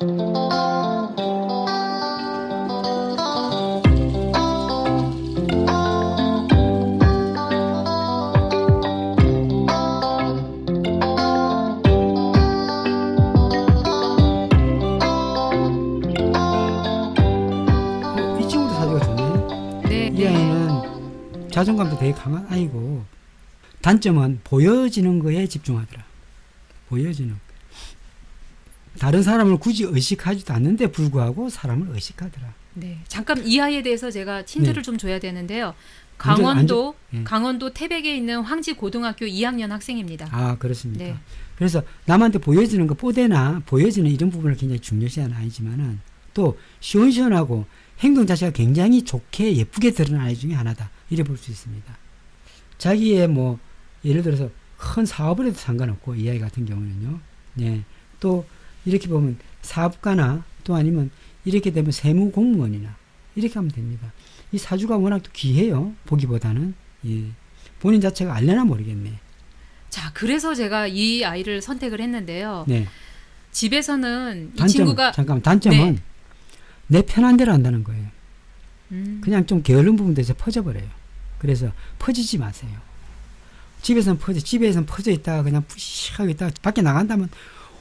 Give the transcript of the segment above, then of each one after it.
어, 이 친구도 사주가 좋네. 네, 이 네. 아이는 자존감도 되게 강한 아이고 단점은 보여지는 거에 집중하더라. 보여지는 거. 다른 사람을 굳이 의식하지도 않는데 불구하고 사람을 의식하더라. 네. 잠깐 이 아이에 대해서 제가 힌트를 네. 좀 줘야 되는데요. 완전- 강원도 완전- 예. 강원도 태백에 있는 황지 고등학교 2학년 학생입니다. 아 그렇습니까? 네. 그래서 남한테 보여지는 거 뽀대나 보여지는 이런 부분을 굉장히 중요시하는 아이지만은 또 시원시원하고 행동 자체가 굉장히 좋게 예쁘게 드러난 아이 중에 하나다 이래 볼 수 있습니다. 자기의 뭐 예를 들어서 큰 사업을 해도 상관없고 이 아이 같은 경우는요. 네. 또 이렇게 보면 사업가나 또 아니면 이렇게 되면 세무 공무원이나 이렇게 하면 됩니다. 이 사주가 워낙 또 귀해요. 보기보다는 예. 본인 자체가 알려나 모르겠네. 자, 그래서 제가 이 아이를 선택을 했는데요. 네. 집에서는 이 단점 친구가 잠깐만 단점은 네. 내 편한 대로 한다는 거예요. 음, 그냥 좀 게으른 부분에서 퍼져버려요. 그래서 퍼지지 마세요. 집에서는 퍼져, 집에서는 퍼져 있다가 그냥 푸시하고 있다가 밖에 나간다면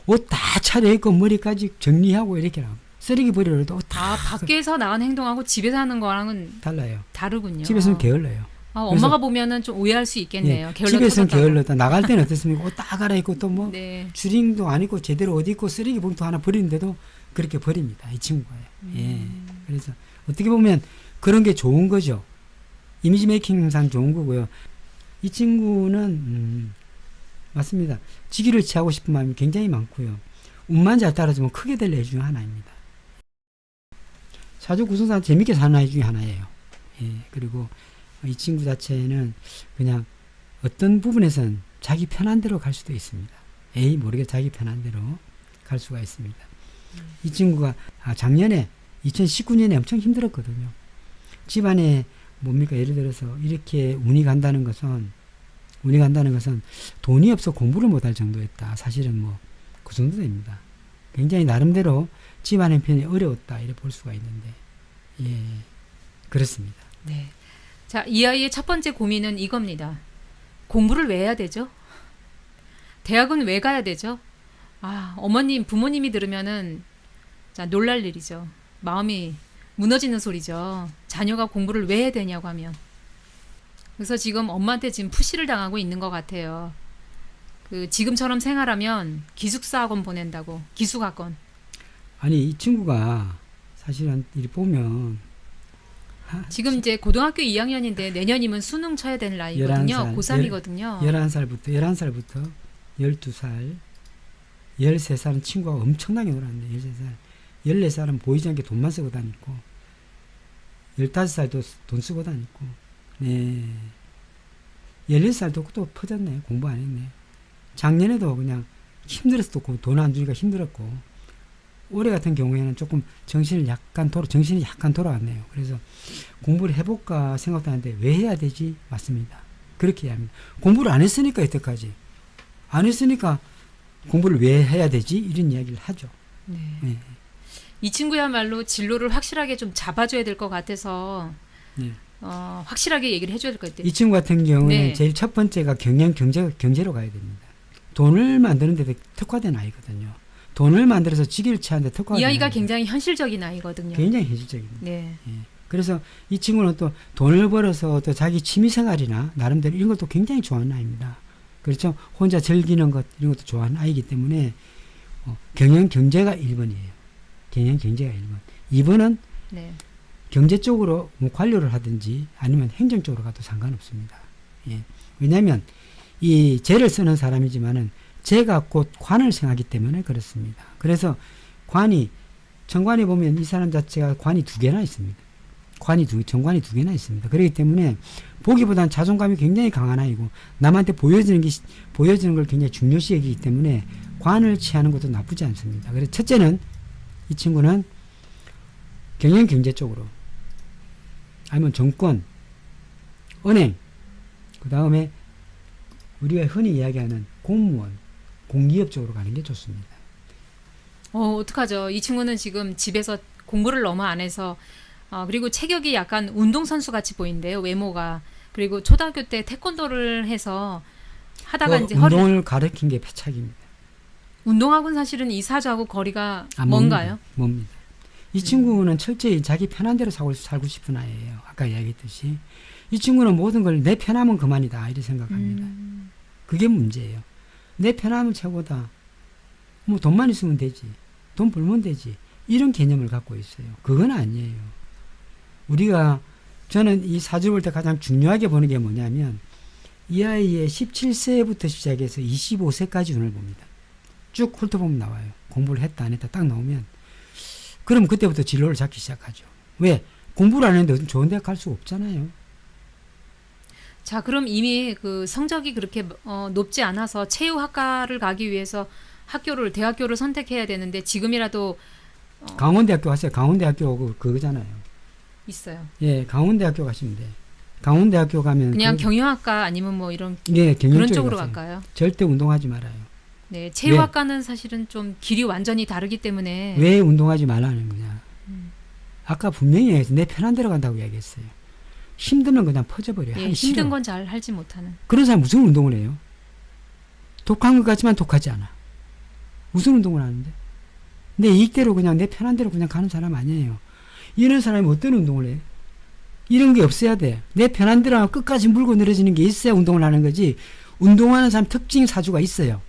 옷 다 차려입고 머리까지 정리하고 이렇게 나고 쓰레기 버리러도 옷다 아, 밖에서 나간 행동하고 집에서 하는 거랑은 달라요. 다르군요. 집에서는 게을러요. 아, 엄마가 보면은 좀 오해할 수 있겠네요. 예, 게을러 집에서는. 게을러다. 나갈 때는 어떻습니까? 옷 다 갈아입고 또뭐 네. 주링도 안 입고 제대로 옷 입고 쓰레기 봉투 하나 버리는데도 그렇게 버립니다. 이 친구가요. 예. 음. 그래서 어떻게 보면 그런 게 좋은 거죠. 이미지 메이킹상 좋은 거고요. 이 친구는 음, 맞습니다. 직위를 취하고 싶은 마음이 굉장히 많고요. 운만 잘 따라주면 크게 될 애 중에 하나입니다. 사주 구성상 재밌게 사는 아이 중에 하나예요. 예, 그리고 이 친구 자체는 그냥 어떤 부분에선 자기 편한 대로 갈 수도 있습니다. 에이 모르게 자기 편한 대로 갈 수가 있습니다. 이 친구가 아, 작년에 2019년에 엄청 힘들었거든요. 집안에 뭡니까 예를 들어서 이렇게 운이 간다는 것은 운이 간다는 것은 돈이 없어 공부를 못할 정도였다. 사실은 뭐 그 정도 됩니다. 굉장히 나름대로 집안 형편이 어려웠다 이래 볼 수가 있는데 예 그렇습니다. 네. 자, 이 아이의 첫 번째 고민은 이겁니다. 공부를 왜 해야 되죠? 대학은 왜 가야 되죠? 아, 어머님, 부모님이 들으면은 자, 놀랄 일이죠. 마음이 무너지는 소리죠. 자녀가 공부를 왜 해야 되냐고 하면. 그래서 지금 엄마한테 지금 푸시를 당하고 있는 것 같아요. 그 지금처럼 생활하면 기숙사 학원 보낸다고. 기숙 학원. 아니 이 친구가 사실은 이 보면 하, 지금 이제 고등학교 2학년인데 내년이면 수능 쳐야 되는 나이거든요. 11살, 고3이거든요. 11살부터 11살부터 12살 13살은 친구가 엄청나게 놀았네 13살 14살은 보이지 않게 돈만 쓰고 다니고 15살도 돈 쓰고 다니고 네 16살도 또 퍼졌네. 공부 안 했네. 작년에도 그냥 힘들었어 돈안 주니까 힘들었고 올해 같은 경우에는 조금 정신을 약간 돌아 정신이 약간 돌아왔네요. 그래서 공부를 해볼까 생각도 하는데 왜 해야 되지? 맞습니다. 그렇게 해야 합니다. 공부를 안 했으니까 여태까지. 안 했으니까 공부를 왜 해야 되지? 이런 이야기를 하죠. 네. 예. 이 친구야말로 진로를 확실하게 좀 잡아줘야 될 것 같아서 네. 어, 확실하게 얘기를 해줘야 될 것 같아요. 이 친구 같은 경우에 네. 제일 첫 번째가 경영 경제 경제로 가야 됩니다. 돈을 만드는 데 특화된 아이거든요. 돈을 만들어서 직위를 취하는데 특화된 이 아이가 아이입니다. 굉장히 현실적인 아이거든요. 굉장히 현실적입니다. 네. 예. 그래서 이 친구는 또 돈을 벌어서 또 자기 취미 생활이나 나름대로 이런 것도 굉장히 좋아하는 아이입니다. 그렇죠. 혼자 즐기는 것 이런 것도 좋아하는 아이기 때문에 어, 경영 경제가 1번이에요. 경영 경제가 1번. 2번은 네. 경제 쪽으로 뭐 관료를 하든지 아니면 행정 쪽으로 가도 상관없습니다. 예. 왜냐하면 이 재를 쓰는 사람이지만은 재가 곧 관을 생하기 때문에 그렇습니다. 그래서 관이 정관에 보면 이 사람 자체가 관이 두 개나 있습니다. 관이 두 정관이 두 개나 있습니다. 그렇기 때문에 보기보다는 자존감이 굉장히 강한 아이고 남한테 보여지는 게 보여지는 걸 굉장히 중요시 여기기 때문에 관을 취하는 것도 나쁘지 않습니다. 그래서 첫째는 이 친구는 경영 경제 쪽으로 아니면 정권, 은행, 그 다음에 우리가 흔히 이야기하는 공무원, 공기업 쪽으로 가는 게 좋습니다. 어, 어떡하죠? 이 친구는 지금 집에서 공부를 너무 안 해서 어, 그리고 체격이 약간 운동선수 같이 보인대요. 외모가. 그리고 초등학교 때 태권도를 해서 하다가 그 이제 허리 운동을 가르친 게 패착입니다. 운동하고는 사실은 이 사주하고 거리가 아, 뭔가요? 뭡니다. 뭡니다. 이 친구는 철저히 자기 편한 대로 살고, 살고 싶은 아이예요. 아까 이야기했듯이. 이 친구는 모든 걸 내 편하면 그만이다. 이렇게 생각합니다. 음, 그게 문제예요. 내 편함은 최고다. 뭐 돈만 있으면 되지. 돈 벌면 되지. 이런 개념을 갖고 있어요. 그건 아니에요. 우리가 저는 이 사주 볼 때 가장 중요하게 보는 게 뭐냐면 이 아이의 17세부터 시작해서 25세까지 운을 봅니다. 쭉 훑어보면 나와요. 공부를 했다 안 했다 딱 나오면 그럼 그때부터 진로를 잡기 시작하죠. 왜? 공부를 안 했는데 좋은 대학 갈수 없잖아요. 자, 그럼 이미 그 성적이 그렇게 어, 높지 않아서 체육학과를 가기 위해서 학교를 대학교를 선택해야 되는데 지금이라도 강원대학교 갔어요. 강원대학교 그, 그거잖아요. 있어요. 예, 강원대학교 가시면 돼. 강원대학교 가면 그냥 그, 경영학과 아니면 뭐 이런 예, 경영 그런 쪽으로 가세요. 갈까요? 절대 운동하지 말아요. 네, 체육학과는 사실은 좀 길이 완전히 다르기 때문에 왜 운동하지 말라는 거냐? 음. 아까 분명히 얘기했어. 내 편한 대로 간다고 이야기했어요. 힘들면 그냥 퍼져버려. 예, 하기 힘든. 건잘 하지 못하는. 그런 사람 무슨 운동을 해요? 독한 것 같지만 독하지 않아. 무슨 운동을 하는데? 내 이익대로 그냥 내 편한 대로 그냥 가는 사람 아니에요. 이런 사람이 어떤 운동을 해? 이런 게 없어야 돼. 내 편한 대로 끝까지 물고 늘어지는 게 있어야 운동을 하는 거지. 운동하는 사람 특징 사주가 있어요.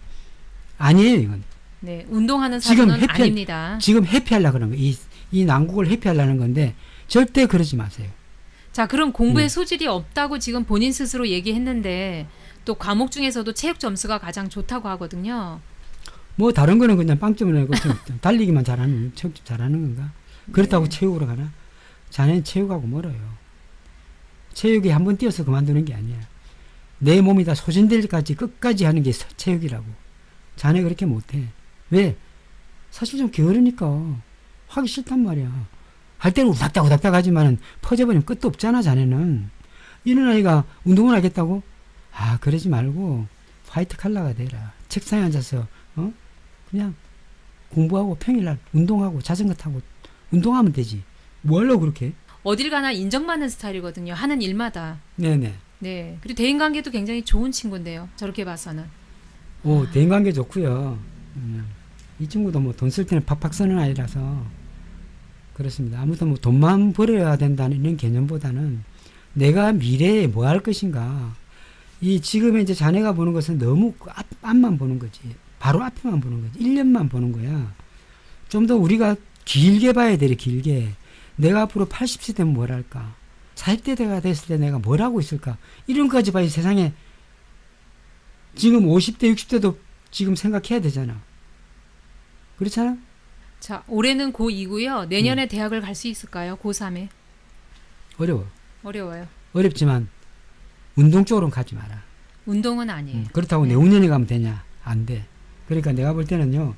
아니에요, 이건. 네, 운동하는 지금 사주는 해피- 아닙니다. 지금 회피하려고 그러는 거예요. 이, 이 난국을 회피하려는 건데 절대 그러지 마세요. 자, 그럼 공부에 네. 소질이 없다고 지금 본인 스스로 얘기했는데 또 과목 중에서도 체육 점수가 가장 좋다고 하거든요. 뭐 다른 거는 그냥 빵점을 내고 좀 달리기만 잘하는 체육 잘하는 건가? 그렇다고 네. 체육으로 가나? 자네는 체육하고 멀어요. 체육이 한 번 뛰어서 그만두는 게 아니야. 내 몸이 다 소진될 때까지 끝까지 하는 게 서- 체육이라고. 자네 그렇게 못해. 왜? 사실 좀 게으르니까 하기 싫단 말이야. 할 때는 우닥닥 우닥닥 하지만은 퍼져버리면 끝도 없잖아 자네는. 이런 아이가 운동을 하겠다고? 아 그러지 말고 화이트 칼라가 되라. 책상에 앉아서 어 그냥 공부하고 평일날 운동하고 자전거 타고 운동하면 되지. 뭐 하려고 그렇게? 어딜 가나 인정받는 스타일이거든요. 하는 일마다. 네네. 네. 그리고 대인 관계도 굉장히 좋은 친구인데요. 저렇게 봐서는. 오 대인 관계 좋고요. 음, 이 친구도 뭐 돈 쓸 때는 팍팍 쓰는 아이라서 그렇습니다. 아무튼 뭐 돈만 벌어야 된다는 이런 개념보다는 내가 미래에 뭐 할 것인가. 이 지금의 이제 자네가 보는 것은 너무 그 앞, 앞만 보는 거지. 바로 앞에만 보는 거지. 1년만 보는 거야. 좀 더 우리가 길게 봐야 돼, 길게. 내가 앞으로 80세 되면 뭘 할까? 40대가 됐을 때 내가 뭘 하고 있을까? 이런 것까지 봐야 세상에 지금 50대, 60대도 지금 생각해야 되잖아. 그렇잖아? 자, 올해는 고2고요. 내년에 음. 대학을 갈 수 있을까요? 고3에. 어려워. 어려워요. 어렵지만 운동 쪽으로는 가지 마라. 운동은 아니에요. 음, 그렇다고 네. 내후년에 가면 되냐? 안 돼. 그러니까 내가 볼 때는요.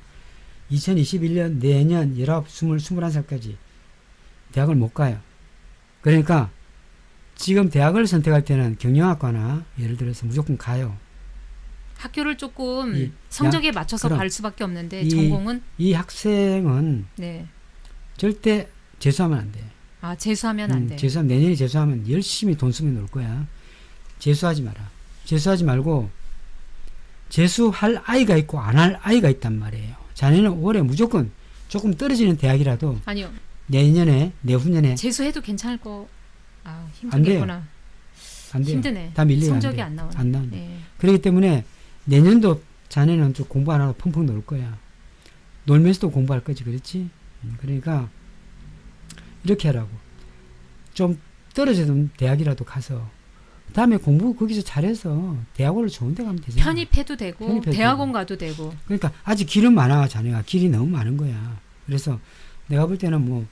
2021년 내년 19, 20, 21살까지 대학을 못 가요. 그러니까 지금 대학을 선택할 때는 경영학과나 예를 들어서 무조건 가요. 학교를 조금 이- 성적에 맞춰서 그럼. 갈 수밖에 없는데 이- 전공은 이 학생은 네. 절대 재수하면 안 돼. 아, 재수하면 안 음, 돼. 재수하면 내년에 재수하면 열심히 돈 쓰면 놀 거야. 재수하지 마라. 재수하지 말고 재수할 아이가 있고 안 할 아이가 있단 말이에요. 자네는 올해 무조건 조금 떨어지는 대학이라도 아니요. 내년에 내후년에 재수해도 괜찮을 거. 아, 안 돼요. 힘들겠구나. 안 돼요. 힘드네. 다 밀리면 성적이 안, 안 나오네. 안 나온다. 네. 그렇기 때문에 내년도 자네는 좀 공부 안 하고 펑펑 놀 거야. 놀면서도 공부할 거지, 그렇지? 음, 그러니까 이렇게 하라고. 좀 떨어지던 대학이라도 가서 다음에 공부 거기서 잘해서 대학원을 좋은 데 가면 되잖아. 편입해도 되고 편입해도 대학원 가도 되고. 그러니까 아직 길은 많아, 자네가. 길이 너무 많은 거야. 그래서 내가 볼 때는 뭐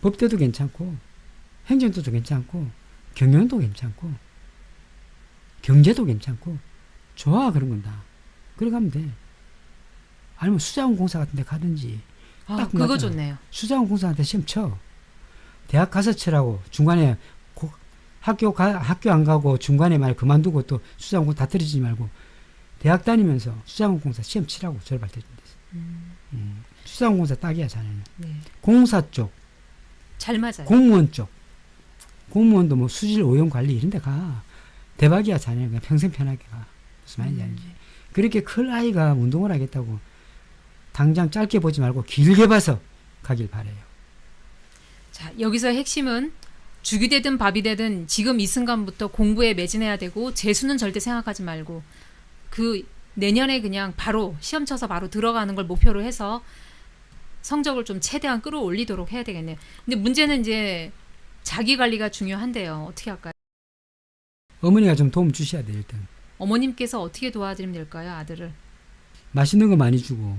법대도 괜찮고 행정도 괜찮고 경영도 괜찮고 경제도 괜찮고 좋아 그런 건 다. 그래 가면 돼. 아니면 수자원 공사 같은 데 가든지 아, 딱 그거. 좋네요. 수자원 공사한테 시험 쳐. 대학 가서 치라고 중간에 고- 학교 가 학교 안 가고 중간에 말 그만두고 또 수자원 공사 다 떨어지지 말고 대학 다니면서 수자원 공사 시험 치라고 졸업할 때. 음. 음, 수자원공사 딱이야 자네는. 네. 공사 쪽, 잘 맞아요. 공무원 쪽, 공무원도 뭐 수질 오염 관리 이런 데 가. 대박이야 자네는 그냥 평생 편하게 가. 무슨 말인지 음. 알지? 그렇게 클 아이가 운동을 하겠다고 당장 짧게 보지 말고 길게 봐서 가길 바래요. 자, 여기서 핵심은 죽이 되든 밥이 되든 지금 이 순간부터 공부에 매진해야 되고 재수는 절대 생각하지 말고 그 내년에 그냥 바로 시험 쳐서 바로 들어가는 걸 목표로 해서 성적을 좀 최대한 끌어올리도록 해야 되겠네요. 근데 문제는 이제 자기 관리가 중요한데요. 어떻게 할까요? 어머니가 좀 도움 주셔야 돼요 일단. 어머님께서 어떻게 도와드리면 될까요, 아들을? 맛있는 거 많이 주고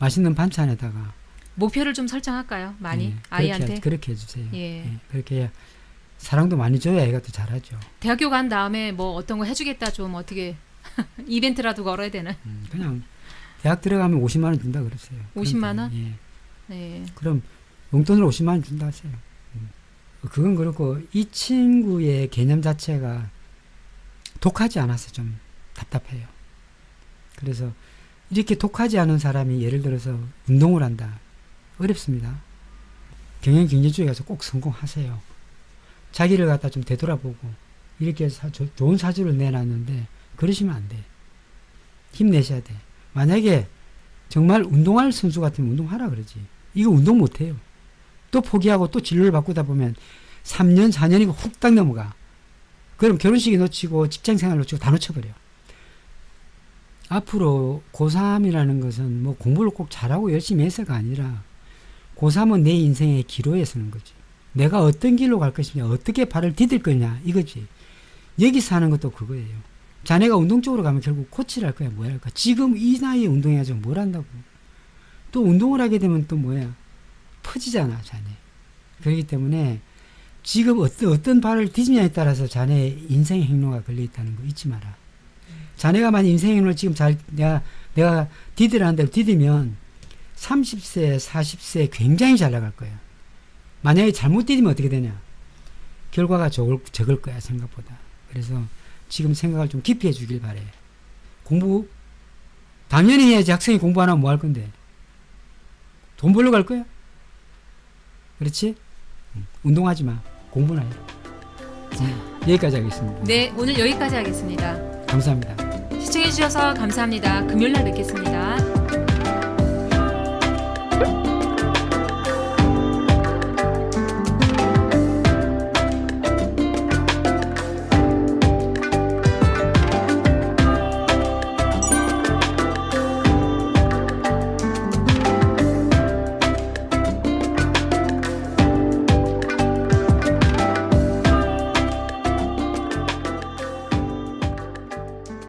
맛있는 반찬에다가 목표를 좀 설정할까요? 많이 예, 그렇게 아이한테. 해- 그렇게 해주세요. 예. 예, 그렇게 해야 사랑도 많이 줘야 애가 또 잘하죠. 대학교 간 다음에 뭐 어떤 거 해주겠다 좀 어떻게 이벤트라도 걸어야 되나? 음, 그냥 대학 들어가면 50만 원 준다 그러세요. 50만 원? 예. 네. 그럼 용돈으로 50만 원 준다 하세요. 음. 그건 그렇고 이 친구의 개념 자체가 독하지 않아서 좀 답답해요. 그래서 이렇게 독하지 않은 사람이 예를 들어서 운동을 한다. 어렵습니다. 경영 경제주의 가서 꼭 성공하세요. 자기를 갖다 좀 되돌아보고 이렇게 사- 조- 좋은 사주를 내놨는데 그러시면 안 돼. 힘내셔야 돼. 만약에 정말 운동할 선수 같으면 운동하라 그러지. 이거 운동 못해요. 또 포기하고 또 진로를 바꾸다 보면 3년, 4년이고 훅딱 넘어가. 그럼 결혼식이 놓치고 직장 생활 놓치고 다 놓쳐버려. 앞으로 고3이라는 것은 뭐 공부를 꼭 잘하고 열심히 해서가 아니라 고3은 내 인생의 기로에 서는 거지. 내가 어떤 길로 갈 것이냐, 어떻게 발을 디딜 거냐, 이거지. 여기서 하는 것도 그거예요. 자네가 운동 쪽으로 가면 결국 코치를 할 거야, 뭐야 할 거야. 지금 이 나이에 운동해야지 뭘 한다고. 또 운동을 하게 되면 또 뭐야. 퍼지잖아, 자네. 그렇기 때문에 지금 어떤, 어떤 발을 디디냐에 따라서 자네의 인생의 행로가 걸려 있다는 거 잊지 마라. 자네가 만약 인생의 행로를 지금 잘, 내가, 내가 디디라는 대로 디디면 30세, 40세 굉장히 잘 나갈 거야. 만약에 잘못 디디면 어떻게 되냐? 결과가 적을, 적을 거야, 생각보다. 그래서 지금 생각을 좀 깊이 해주길 바래. 공부, 당연히 해야지. 학생이 공부 안 하면 뭐 할 건데? 돈 벌러 갈 거야? 그렇지? 응. 운동하지 마. 공부나 해. 응. 여기까지 하겠습니다. 네, 오늘 여기까지 하겠습니다. 감사합니다. 시청해주셔서 감사합니다. 금요일 날 뵙겠습니다.